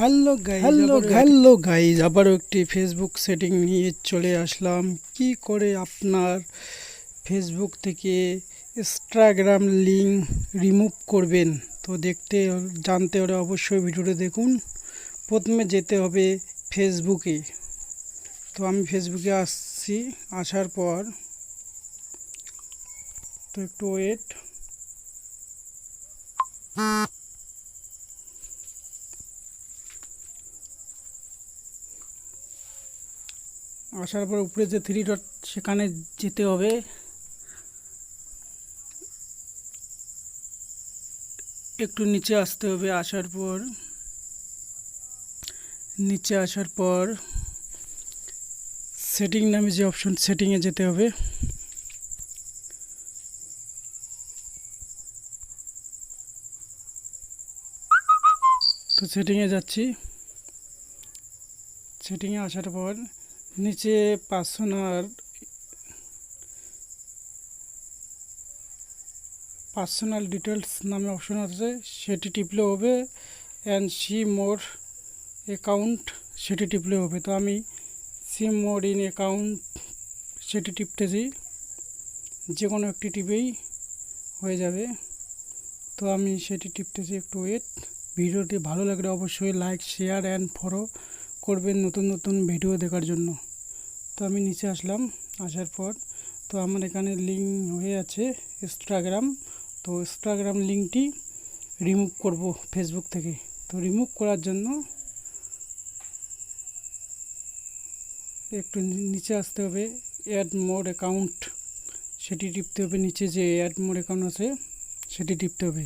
Hello guys hello hello guys আবারও একটি Facebook setting নিয়ে চলে আসলাম। কি করে আপনার ফেসবুক থেকে ইনস্টাগ্রাম লিঙ্ক রিমুভ করবেন? তো দেখতে জানতে হলে অবশ্যই ভিডিওটা দেখুন। প্রথমে যেতে হবে ফেসবুকে তো আমি ফেসবুকে আসছি আসার পর তো একটু ওয়েট আসার পর উপরে যে থ্রি ডট সেখানে যেতে হবে। একটু নিচে আসতে হবে আসার পর। নিচে আসার পর সেটিং নামে যে অপশন সেটিংয়ে যেতে হবে। তো সেটিংয়ে যাচ্ছি। সেটিংয়ে আসার পর নিচে পার্সোনাল পার্সোনাল ডিটেলস নামে অপশন আছে, সেটি টিপলে হবে অ্যান্ড সি মোর অ্যাকাউন্ট সেটি টিপলে হবে। তো আমি সি মোর ইন অ্যাকাউন্ট সেটি টিপতেছি যে কোনো একটি টিপেই হয়ে যাবে। তো আমি সেটি টিপতেছি একটু ওয়েট ভিডিওটি ভালো লাগলে অবশ্যই লাইক শেয়ার অ্যান্ড ফলো করবেন নতুন নতুন ভিডিও দেখার জন্য। তো আমি নিচে আসলাম, আসার পর। তো আমার এখানে লিঙ্ক হয়ে আছে ইনস্টাগ্রাম তো ইনস্টাগ্রাম লিঙ্কটি রিমুভ করব ফেসবুক থেকে। তো রিমুভ করার জন্য একটু নিচে আসতে হবে অ্যাড মোর অ্যাকাউন্ট সেটি টিপতে হবে নিচে যে অ্যাড মোর অ্যাকাউন্ট আছে, সেটি টিপতে হবে।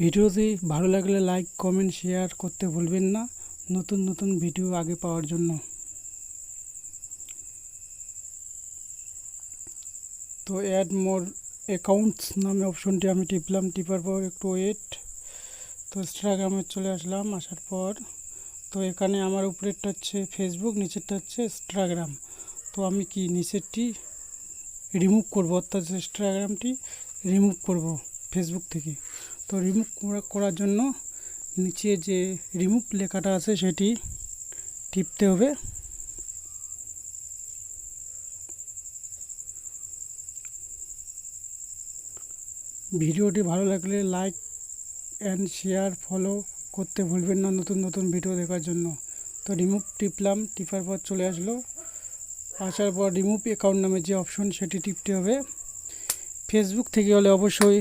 ভিডিওটি ভালো লাগলে লাইক কমেন্ট শেয়ার করতে ভুলবেন না। নতুন নতুন ভিডিও আগে পাওয়ার জন্য। তো অ্যাড মোর অ্যাকাউন্টস নামে অপশনটি আমি টিপলাম টিপার পর একটু ওয়েট তো ইনস্টাগ্রামে চলে আসলাম, আসার পর। তো এখানে আমার উপরেরটা হচ্ছে ফেসবুক নিচেরটা হচ্ছে ইনস্টাগ্রাম তো আমি কি নিচেরটি রিমুভ করব, অর্থাৎ ইনস্টাগ্রামটি রিমুভ করব ফেসবুক থেকে? তো রিমুভ করার জন্য নিচে যে রিমুভ লেখাটা আছে সেটি টিপতে হবে। ভিডিওটি ভালো লাগলে লাইক অ্যান্ড শেয়ার ফলো করতে ভুলবেন না নতুন নতুন ভিডিও দেখার জন্য। তো রিমুভ টিপলাম, টিপার পর চলে আসলো। আসার পর রিমুভ অ্যাকাউন্ট নামে যে অপশন সেটি টিপতে হবে। ফেসবুক থেকে হলে অবশ্যই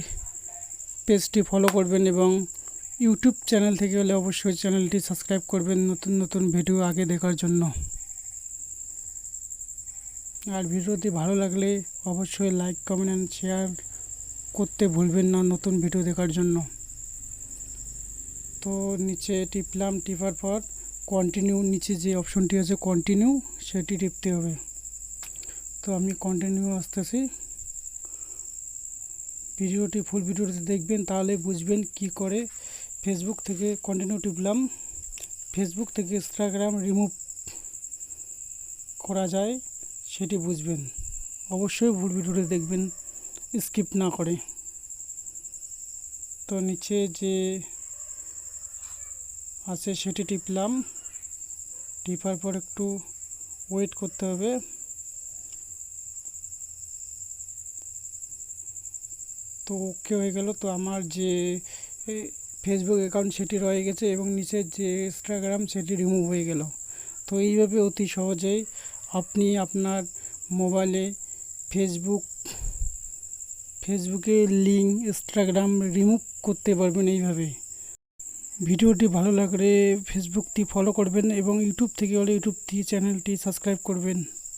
পেজটি ফলো করবেন এবং ইউটিউব চ্যানেল থেকে হলে অবশ্যই চ্যানেলটি সাবস্ক্রাইব করবেন নতুন নতুন ভিডিও আগে দেখার জন্য। আর ভিডিওটি ভালো লাগলে অবশ্যই লাইক কমেন্ট অ্যান্ড শেয়ার করতে ভুলবেন না নতুন ভিডিও দেখার জন্য। তো নিচে টিপলাম, টিপার পর কন্টিনিউ নিচে যে অপশনটি আছে কন্টিনিউ সেটি টিপতে হবে। তো আমি কন্টিনিউ আসতেছি। ভিডিওটি ফুল ভিডিওটি দেখবেন, তাহলে বুঝবেন কি করে ফেসবুক থেকে কন্টিনিউ টিপলাম। ফেসবুক থেকে ইনস্টাগ্রাম রিমুভ করা যায়, সেটি বুঝবেন। অবশ্যই ভুল ভিডিওটি দেখবেন। স্কিপ না করে। তো নিচে যে আছে সেটি টিপলাম। টিপার পর একটু ওয়েট করতে হবে। তো ওকে হয়ে গেল। তো আমার যে ফেসবুক অ্যাকাউন্ট সেটি রয়ে গেছে এবং নিচের যে ইনস্টাগ্রাম সেটি রিমুভ হয়ে গেল। তো এইভাবে অতি সহজেই আপনি আপনার মোবাইলে ফেসবুক ফেসবুকে লিঙ্ক ইনস্টাগ্রাম রিমুভ করতে পারবেন এইভাবে। ভিডিওটি ভালো লাগলে ফেসবুকটি ফলো করবেন এবং ইউটিউব থেকে হলে ইউটিউবটি চ্যানেলটি সাবস্ক্রাইব করবেন।